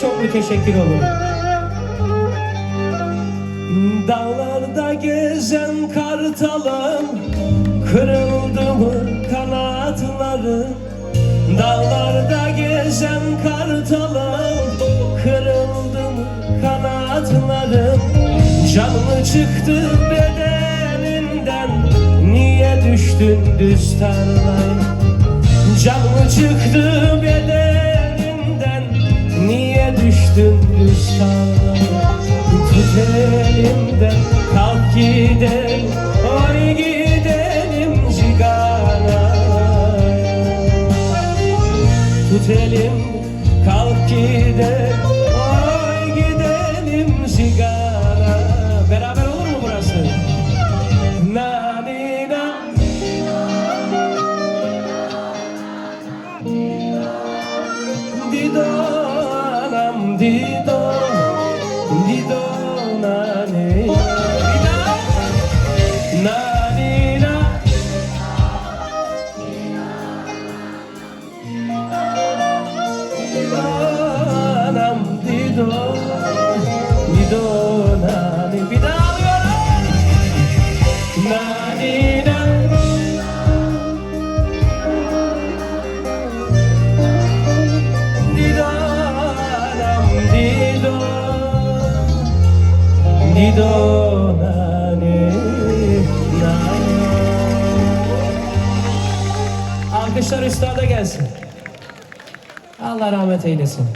çok müteşekkir olurum. Dağlarda gezen kartalım Kırıldı mı kanatları? Dağlarda gezen kartalım Kırıldı mı kanatlarım Canımı çıktı bedeninden? Niye düştün düz tarlaya Canımı çıktı bedeninden Niye düştün düz tarlaya Tut elimden kalk gidelim Oy gidelim cigara. Tut elim kalk gidelim Oy gidelim cigara. Beraber olur mu burası? Na. Ni na anam dido Dido nani Nani na Dido nani nani Alkışlar üstada gelsin. Allah rahmet eylesin.